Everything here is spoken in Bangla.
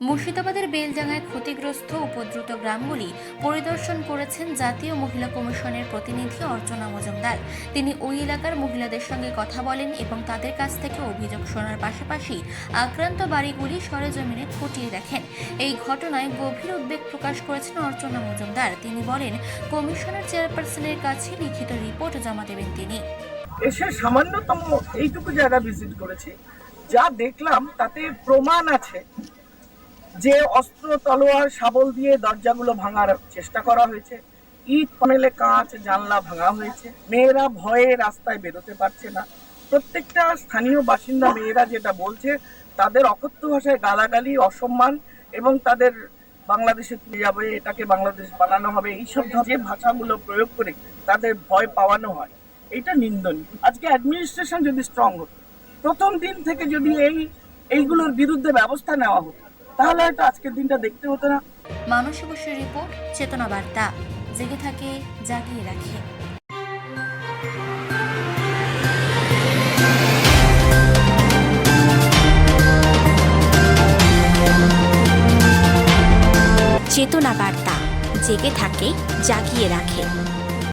মুর্শিদাবাদের বেলডাঙ্গায় ক্ষতিগ্রস্ত উপদ্রুত গ্রামগুলি পরিদর্শন করেছেন জাতীয় মহিলা কমিশনের প্রতিনিধি অর্চনা মজুমদার। তিনি ওই এলাকার মহিলাদের সঙ্গে কথা বলেন এবং তাদের কাছ থেকে অভিযোগ শোনার পাশাপাশি আক্রান্ত বাড়িগুলি সরেজমিনে খতিয়ে দেখেন। এই ঘটনায় গভীর উদ্বেগ প্রকাশ করেছেন অর্চনা মজুমদার। তিনি বলেন, কমিশনের চেয়ারপারসনের কাছে লিখিত রিপোর্ট জমা দেবেন তিনি। এসে সামান্যতম এইটুকু জায়গা ভিজিট করেছি, যা দেখলাম তাতে প্রমাণ আছে যে অস্ত্র তলোয়ার শাবল দিয়ে দরজাগুলো ভাঙার চেষ্টা করা হয়েছে। ইট পানেলে কাঁচ জানলা ভাঙা হয়েছে। মেয়েরা ভয়ে রাস্তায় বেরোতে পারছে না। প্রত্যেকটা স্থানীয় বাসিন্দা মেয়েরা যেটা বলছে তাদের অকথ্য ভাষায় গালাগালি অসম্মান এবং তাদের বাংলাদেশে তুলে যাবে এটাকে বাংলাদেশ বানানো হবে এইসব যে ভাষাগুলো প্রয়োগ করে তাদের ভয় পাওয়ানো হয় এটা নিন্দনীয়। আজকে অ্যাডমিনিস্ট্রেশন যদি স্ট্রং হতো প্রথম দিন থেকে যদি এই এইগুলোর বিরুদ্ধে ব্যবস্থা নেওয়া হতো তাহলে হয়তো আজকের দিনটা দেখতে হতো না। মানসী বসুর রিপোর্ট, চেতনা বার্তা। জেগে থাকে, জাগিয়ে রাখে। চেতনা বার্তা। জেগে থাকে, জাগিয়ে রাখে।